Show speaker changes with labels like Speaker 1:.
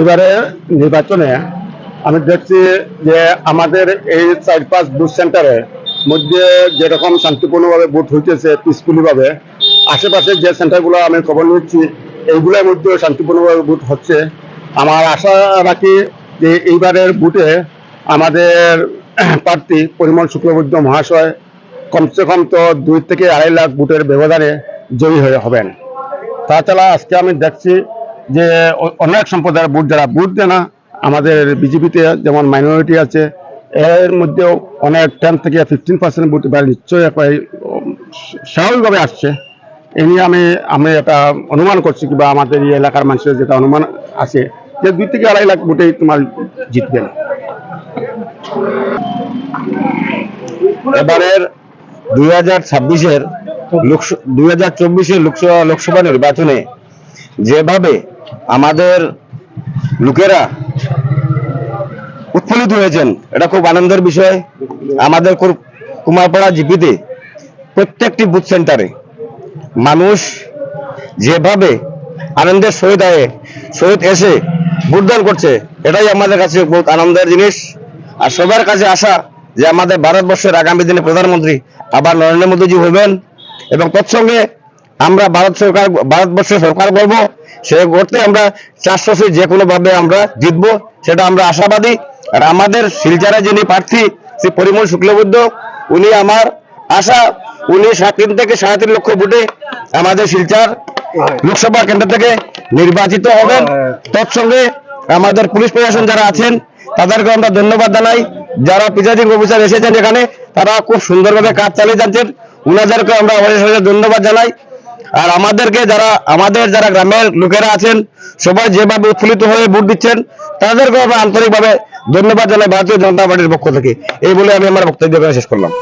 Speaker 1: এবারে নির্বাচনে আমি দেখছি যে আমাদের এই চার পাঁচ বুথ সেন্টারে মধ্যে যেরকম শান্তিপূর্ণভাবে ভোট হইতেছে পিসফুলিভাবে আশেপাশে যে সেন্টারগুলো আমি খবর নিচ্ছি, এইগুলোর মধ্যেও শান্তিপূর্ণভাবে ভোট হচ্ছে। আমার আশা রাখি যে এইবারের ভোটে আমাদের প্রার্থী পরিমল শুক্লবৈদ্য মহাশয় কমসে কম তো দুই থেকে আড়াই লাখ ভোটের ব্যবধানে জয়ী হয়ে হবেন। তাছাড়া আজকে আমি দেখছি যে অনেক সম্প্রদায়ের ভোট যারা ভোট দেয় না, আমাদের বিজেপিতে যেমন মাইনরিটি আছে, এর মধ্যেও অনেক টেন থেকে ফিফটিন পার্সেন্ট ভোট এবার নিশ্চয়ই স্বাভাবিকভাবে আসছে। এ নিয়ে আমি আমি এটা অনুমান করছি কিংবা আমাদের এই এলাকার মানুষের যেটা অনুমান আছে, যে দুই থেকে আড়াই লাখ ভোটেই তোমার জিতবেন
Speaker 2: এবারের দুই হাজার ছাব্বিশের লোকস, দুই হাজার চব্বিশের লোকসভা লোকসভা নির্বাচনে যেভাবে আমাদের লোকেরা উৎফুল্লিত হয়েছেন। এটা খুব আনন্দের বিষয়। আমাদের কুমারপাড়া জিপিতে প্রত্যেকটি বুথ সেন্টারে মানুষ যেভাবে আনন্দের সহিত আয়ে, সহিত এসে ভোটদান করছে, এটাই আমাদের কাছে বহুত আনন্দের জিনিস। আর সবার কাছে আশা যে আমাদের ভারতবর্ষের আগামী দিনে প্রধানমন্ত্রী আবার নরেন্দ্র মোদীজি হবেন এবং তৎসঙ্গে আমরা ভারত সরকার ভারতবর্ষের সরকার বলব সে করতে আমরা চারশো যে কোনো ভাবে আমরা জিতবো, সেটা আমরা আশাবাদী। আর আমাদের শিলচারে যিনি প্রার্থী, শ্রী পরিমল শুক্লবুদ্ধ উনি আমার আশা, উনি তিন থেকে সাড়ে তিন লক্ষ ভোটে আমাদের শিলচার লোকসভা কেন্দ্র থেকে নির্বাচিত হবেন। তৎসঙ্গে আমাদের পুলিশ প্রশাসন যারা আছেন তাদেরকে আমরা ধন্যবাদ জানাই। যারা প্রিজাইডিং অফিসার এসেছেন এখানে, তারা খুব সুন্দরভাবে কাজ চালিয়ে যাচ্ছেন। ওনাদেরকে আমরা ধন্যবাদ জানাই। আর আমাদেরকে যারা, আমাদের যারা গ্রামের লোকেরা আছেন, সবাই যেভাবে উৎফুল্লিত হয়ে ভোট দিচ্ছেন তাদেরকে আন্তরিকভাবে ধন্যবাদ জানাই ভারতীয় জনতা পার্টির পক্ষ থেকে। এই বলে আমি আমার বক্তব্য শেষ করলাম।